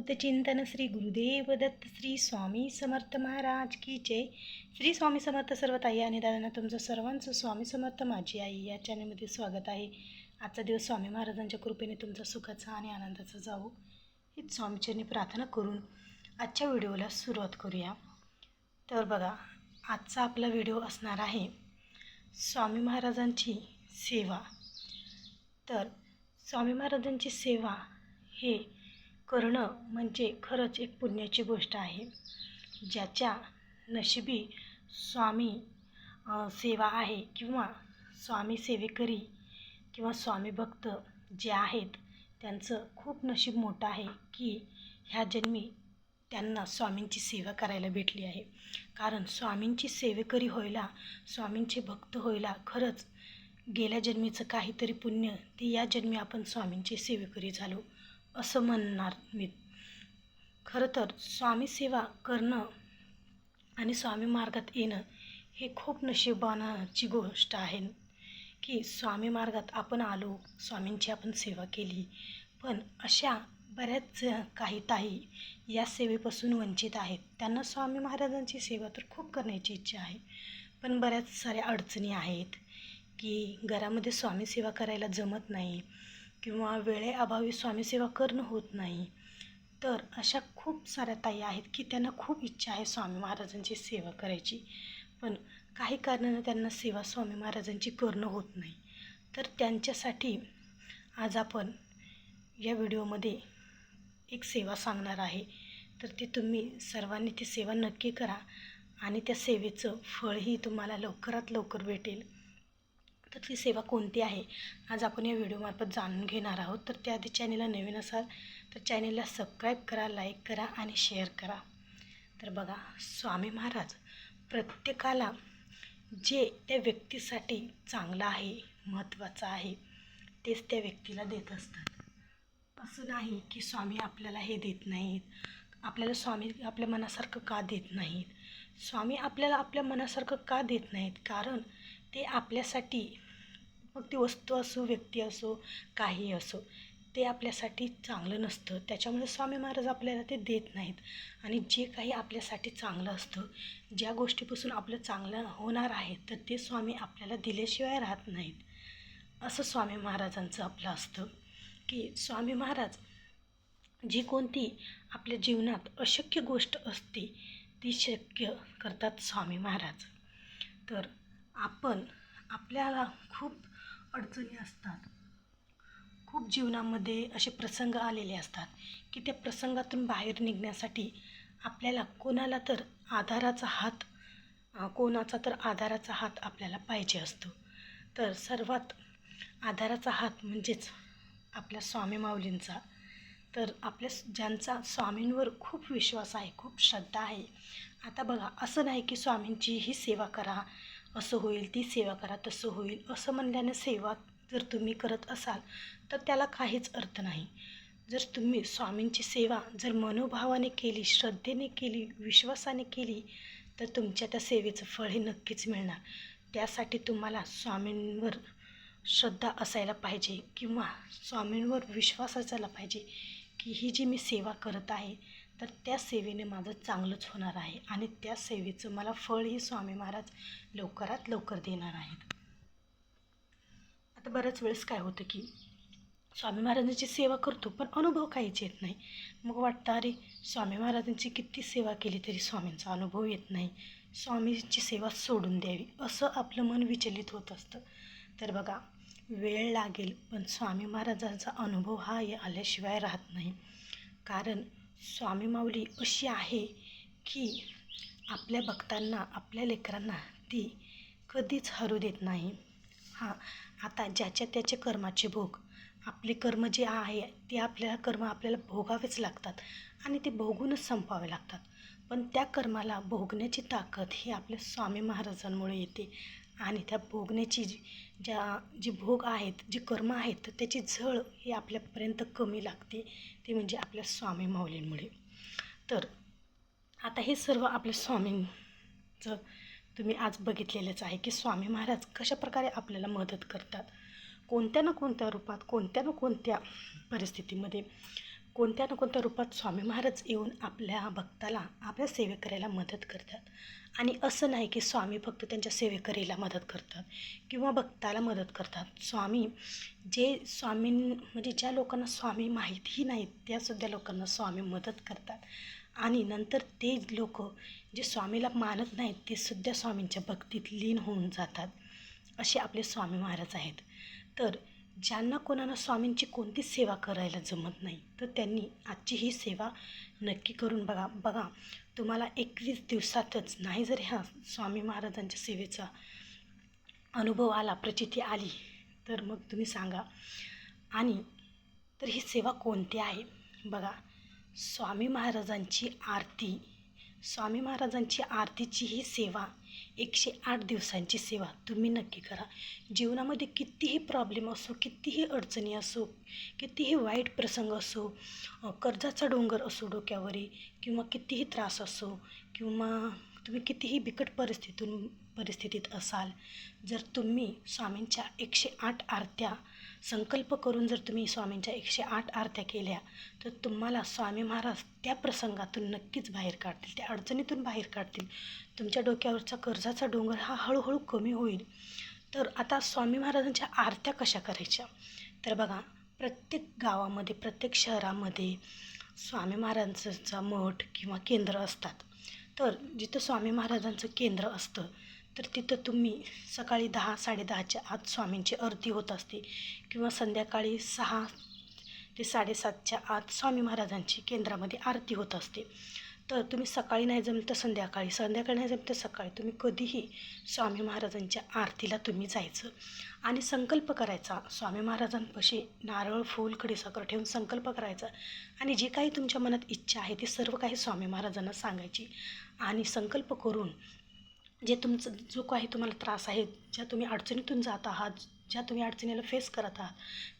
चिंतन श्री गुरुदेव दत्त श्री स्वामी समर्थ महाराज की जय. श्री स्वामी समर्थ सर्व ताई आणि दादांना तुमचं सर्वांचं स्वामी समर्थ माझी आई या चॅनलमध्ये स्वागत आहे. आजचा दिवस स्वामी महाराजांच्या कृपेने तुमचा सुखाचा आणि आनंदाचा जावो. हीच स्वामीचरणी प्रार्थना करून आजच्या व्हिडिओला सुरुवात करूया. तर बघा आजचा आपला व्हिडिओ असणार आहे स्वामी महाराजांची सेवा. तर स्वामी महाराजांची सेवा हे करणं म्हणजे खरंच एक पुण्याची गोष्ट आहे. ज्याच्या नशिबी स्वामी सेवा आहे किंवा स्वामी सेवेकरी किंवा स्वामी भक्त जे आहेत त्यांचं खूप नशीब मोठं आहे की ह्या जन्मी त्यांना स्वामींची सेवा करायला भेटली आहे. कारण स्वामींची सेवेकरी होयला स्वामींचे भक्त होयला खरंच गेल्या जन्मीचं काहीतरी पुण्य ते या जन्मी आपण स्वामींचे सेवेकरी झालो. असं म्हणणार मी. खरं तर स्वामी सेवा करणं आणि स्वामी मार्गात येणं हे खूप नशिबानाची गोष्ट आहे की स्वामी मार्गात आपण आलो स्वामींची आपण सेवा केली. पण अशा बऱ्याच काही ताई या सेवेपासून वंचित आहेत. त्यांना स्वामी महाराजांची सेवा तर खूप करण्याची इच्छा आहे. पण बऱ्याच साऱ्या अडचणी आहेत की घरामध्ये स्वामी सेवा करायला जमत नाही. किंवा वेळेअभावी स्वामी सेवा करणं होत नाही. तर अशा खूप साऱ्या ताई आहेत की त्यांना खूप इच्छा आहे स्वामी महाराजांची सेवा करायची. पण काही कारणानं त्यांना सेवा स्वामी महाराजांची करणं होत नाही. तर त्यांच्यासाठी आज आपण या व्हिडिओमध्ये एक सेवा सांगणार आहे. तर ती तुम्ही सर्वांनी ती सेवा नक्की करा आणि त्या सेवेचं फळही तुम्हाला लवकरात लवकर भेटेल. तर ती सेवा कोणती आहे आज आपण या व्हिडिओमार्फत जाणून घेणार आहोत. तर त्याआधी चॅनेलला नवीन असाल तर चॅनेलला सबस्क्राईब करा लाईक करा आणि शेअर करा. तर बघा स्वामी महाराज प्रत्येकाला जे त्या व्यक्तीसाठी चांगलं आहे महत्त्वाचं आहे तेच त्या व्यक्तीला देत असतात. असं नाही की स्वामी आपल्याला हे देत नाहीत. आपल्याला स्वामी आपल्या मनासारखं का देत नाहीत? स्वामी आपल्याला आपल्या मनासारखं का देत नाहीत? कारण ते आपल्यासाठी मग ती वस्तू असो व्यक्ती असो काही असो ते आपल्यासाठी चांगलं नसतं. त्याच्यामुळे स्वामी महाराज आपल्याला ते देत नाहीत. आणि जे काही आपल्यासाठी चांगलं असतं ज्या गोष्टीपासून आपलं चांगलं होणार आहे तर ते स्वामी आपल्याला दिल्याशिवाय राहत नाहीत. असं स्वामी महाराजांचं आपलं असतं की स्वामी महाराज जी कोणती आपल्या जीवनात अशक्य गोष्ट असते ती शक्य करतात स्वामी महाराज. तर आपण आपल्याला खूप अडचणी असतात. खूप जीवनामध्ये असे प्रसंग आलेले असतात की त्या प्रसंगातून बाहेर निघण्यासाठी आपल्याला कोणाला तर आधाराचा हात कोणाचा तर आधाराचा हात आपल्याला पाहिजे असतो. तर सर्वात आधाराचा हात म्हणजेच आपल्या स्वामी माऊलींचा. तर आपल्या ज्यांचा स्वामींवर खूप विश्वास आहे खूप श्रद्धा आहे. आता बघा असं नाही की स्वामींची ही सेवा करा असं होईल ती सेवा करा तसं होईल. असं म्हणल्याने सेवा जर तुम्ही करत असाल तर त्याला काहीच अर्थ नाही. जर तुम्ही स्वामींची सेवा जर मनोभावाने केली श्रद्धेने केली विश्वासाने केली तर तुमच्या त्या सेवेचं फळ हे नक्कीच मिळणार. त्यासाठी तुम्हाला स्वामींवर श्रद्धा असायला पाहिजे किंवा स्वामींवर विश्वास असायला पाहिजे की ही जी मी सेवा करत आहे तर त्या सेवेने माझं चांगलंच होणार आहे आणि त्या सेवेचं मला फळही स्वामी महाराज लवकरात लवकर देणार आहेत. आता बऱ्याच वेळेस काय होतं की स्वामी महाराजांची सेवा करतो पण अनुभव काहीच येत नाही. मग वाटतं अरे स्वामी महाराजांची किती सेवा केली तरी स्वामींचा अनुभव येत नाही. स्वामींची सेवा सोडून द्यावी असं आपलं मन विचलित होत असतं. तर बघा वेळ लागेल पण स्वामी महाराजांचा अनुभव हा आल्याशिवाय राहत नाही. कारण स्वामी माऊली अशी आहे की आपल्या भक्तांना आपल्या लेकरांना ती कधीच हरू देत नाही. हां आता ज्याच्या त्याचे कर्माचे भोग आपले कर्म जे आहे ते आपल्याला कर्म आपल्याला भोगावेच लागतात आणि ते भोगूनच संपावे लागतात. पण त्या कर्माला भोगण्याची ताकद ही आपल्या स्वामी महाराजांमुळे येते. आणि त्या भोगण्याची जी ज्या जी भोग आहेत जी कर्म आहेत तर त्याची झळ ही आपल्यापर्यंत कमी लागते. ते म्हणजे आपल्या स्वामी माऊलींमुळे. तर आता हे सर्व आपल्या स्वामींचं तुम्ही आज बघितलेलंच आहे की स्वामी महाराज कशा प्रकारे आपल्याला मदत करतात. कोणत्या ना कोणत्या रूपात कोणत्या ना कोणत्या परिस्थितीमध्ये कोणत्या ना कोणत्या रूपात स्वामी महाराज येऊन आपल्या भक्ताला आपल्या सेवेकऱ्याला मदत करतात. आणि असं नाही की स्वामी फक्त त्यांच्या सेवेकरीला मदत करतात किंवा भक्ताला मदत करतात. स्वामी जे स्वामी म्हणजे ज्या लोकांना स्वामी माहितीही नाहीत त्यासुद्धा लोकांना स्वामी मदत करतात. आणि नंतर ते लोक जे स्वामीला मानत नाहीत ते सुद्धा स्वामींच्या भक्तीत लीन होऊन जातात. असे आपले स्वामी महाराज आहेत. तर ज्यांना कोणाला स्वामींची कोणतीच सेवा करायला जमत नाही तर त्यांनी आजची ही सेवा नक्की करून बघा. बघा तुम्हाला एकवीस दिवसातच नाही जर ह्या स्वामी महाराजांच्या सेवेचा अनुभव आला प्रचिती आली तर मग तुम्ही सांगा. आणि तर ही सेवा कोणती आहे? बघा स्वामी महाराजांची आरती स्वामी महाराजांची आरतीची ही सेवा एकशे आठ दिवसांची सेवा तुम्ही नक्की करा. जीवनामध्ये कितीही प्रॉब्लेम असो कितीही अडचणी असो कितीही वाईट प्रसंग असो कर्जाचा डोंगर असो डोक्यावरी किंवा कितीही त्रास असो किंवा तुम्ही कितीही बिकट परिस्थितीतून परिस्थितीत असाल जर तुम्ही स्वामींच्या एकशे आठ आरत्या संकल्प करून जर तुम्ही स्वामींच्या एकशे आठ आरत्या केल्या तर तुम्हाला स्वामी महाराज त्या प्रसंगातून नक्कीच बाहेर काढतील त्या अडचणीतून बाहेर काढतील. तुमच्या डोक्यावरचा कर्जाचा डोंगर हा हळूहळू कमी होईल. तर आता स्वामी महाराजांच्या आरत्या कशा करायच्या? तर बघा प्रत्येक गावामध्ये प्रत्येक शहरामध्ये स्वामी महाराजांचा मठ किंवा केंद्र असतात. तर जिथं स्वामी महाराजांचं केंद्र असतं तर तिथं तुम्ही सकाळी दहा साडेदहाच्या आत स्वामींची आरती होत असते किंवा संध्याकाळी सहा ते साडेसातच्या आत स्वामी महाराजांची केंद्रामध्ये आरती होत असते. तर तुम्ही सकाळी नाही जमलं तर संध्याकाळी संध्याकाळी नाही जमलं तर सकाळी. तुम्ही कधीही स्वामी महाराजांच्या आरतीला तुम्ही जायचं. आणि संकल्प करायचा. स्वामी महाराजांपाशी नारळ फूल खडीसाखर ठेवून संकल्प करायचा. आणि जे काही तुमच्या मनात इच्छा आहे ती सर्व काही स्वामी महाराजांना सांगायची. आणि संकल्प करून जे तुमचं जो काही तुम्हाला त्रास आहे ज्या तुम्ही अडचणीतून जात आहात ज्या तुम्ही अडचणीला फेस करत आहात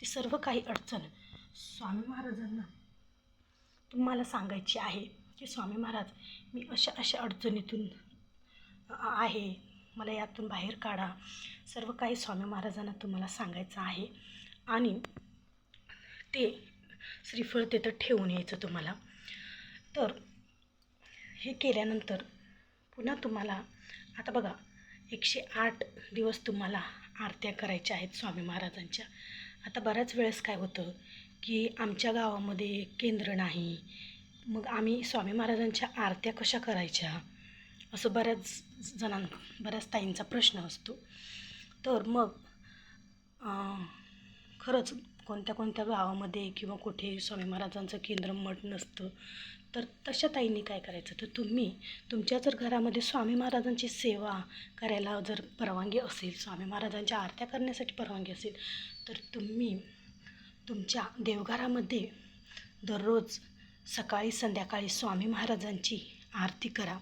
ती सर्व काही अडचण स्वामी महाराजांना तुम्हाला सांगायची आहे. की स्वामी महाराज मी अशा अशा अडचणीतून आहे. मला यातून बाहेर काढा. सर्व काही स्वामी महाराजांना तुम्हाला सांगायचं आहे. आणि ते श्रीफळ तिथं ठेवून यायचं तुम्हाला. तर हे केल्यानंतर पुन्हा तुम्हाला आता बघा एकशे आठ दिवस तुम्हाला आरत्या करायच्या आहेत स्वामी महाराजांच्या. आता बऱ्याच वेळेस काय होतं की आमच्या गावामध्ये केंद्र नाही मग आम्ही स्वामी महाराजांच्या आरत्या कशा करायच्या? असं बऱ्याच जणां बऱ्याच ताईंचा प्रश्न असतो. तर मग खरंच कोणत्या कोणत्या गावामध्ये किंवा कुठे स्वामी महाराजांचं केंद्र मठ नसतं तर तशा ताईंनी काय करायचं? तर तुम्ही तुमच्या जर घरामध्ये स्वामी महाराजांची सेवा करायला जर परवानगी असेल स्वामी महाराजांच्या आरत्या करण्यासाठी परवानगी असेल तर तुम्ही तुमच्या देवघरामध्ये दररोज सकाळी संध्याकाळी स्वामी महाराजांची आरती करा.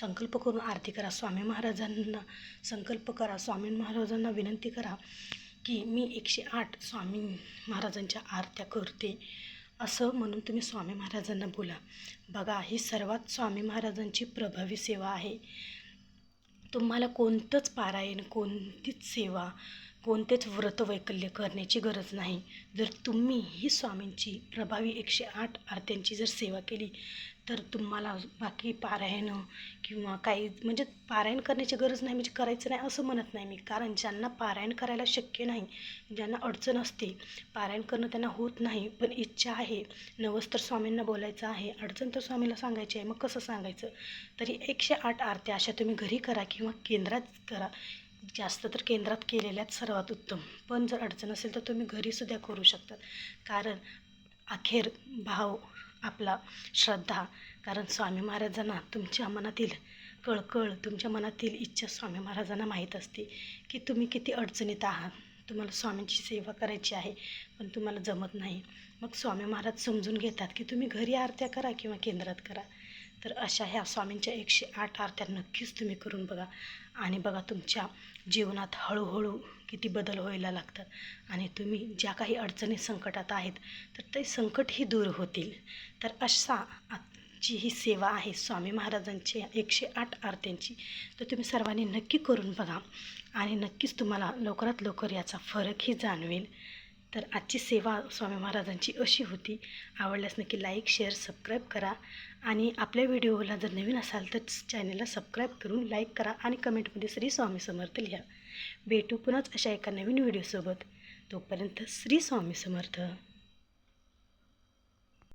संकल्प करून आरती करा. स्वामी महाराजांना संकल्प करा. स्वामी महाराजांना विनंती करा की मी एकशे आठ स्वामी महाराजांच्या आरत्या करते. असं म्हणून तुम्ही स्वामी महाराजांना बोला. बघा ही सर्वात स्वामी महाराजांची प्रभावी सेवा आहे. तुम्हाला कोणतंच पारायण कोणतीच सेवा कोणतेच व्रतवैकल्य करण्याची गरज नाही. जर तुम्ही ही स्वामींची प्रभावी एकशे आठ आरत्यांची जर सेवा केली तर तुम्हाला बाकी पारायण किंवा काही म्हणजे पारायण करण्याची गरज नाही म्हणजे करायचं नाही असं म्हणत नाही मी. कारण ज्यांना पारायण करायला शक्य नाही ज्यांना अडचण असते पारायण करणं त्यांना होत नाही पण इच्छा आहे. नवस्तर स्वामींना बोलायचं आहे अडचण तर स्वामीला सांगायची आहे. मग कसं सांगायचं? तरी एकशे आठ आरत्या अशा तुम्ही घरी करा किंवा केंद्रात करा. जास्त तर केंद्रात केलेल्याच सर्वात उत्तम. पण जर अडचण असेल तर तुम्ही घरीसुद्धा करू शकतात कारण अखेर भाव आपला श्रद्धा. कारण स्वामी महाराजांना तुमच्या मनातील कळकळ तुमच्या मनातील इच्छा स्वामी महाराजांना माहीत असते की तुम्ही किती अडचणीत आहात. तुम्हाला स्वामींची सेवा करायची आहे पण तुम्हाला जमत नाही. मग स्वामी महाराज समजून घेतात की तुम्ही घरी आरत्या करा किंवा केंद्रात करा. तर अशा ह्या स्वामींच्या एकशे आठ आरत्या नक्कीच तुम्ही करून बघा. आणि बघा तुमच्या जीवनात हळूहळू किती बदल व्हायला लागतात. आणि तुम्ही ज्या काही अडचणी संकटात आहेत तर ते संकटही दूर होतील. तर अशा जी ही सेवा आहे स्वामी महाराजांची एकशे आठ आरत्यांची. तर तुम्ही सर्वांनी नक्की करून बघा. आणि नक्कीच तुम्हाला लवकरात लवकर याचा फरकही जाणवेल. तर आजची सेवा स्वामी महाराजांची अशी होती. आवडल्यास नक्की लाईक शेअर सबस्क्राईब करा. आणि आपल्या व्हिडिओला जर नवीन असाल तर चॅनलला सबस्क्राईब करून लाईक करा आणि कमेंटमध्ये श्री स्वामी समर्थ लिहा. भेटू पुन्हाच अशा एका नवीन व्हिडिओसोबत तोपर्यंत श्री स्वामी समर्थ.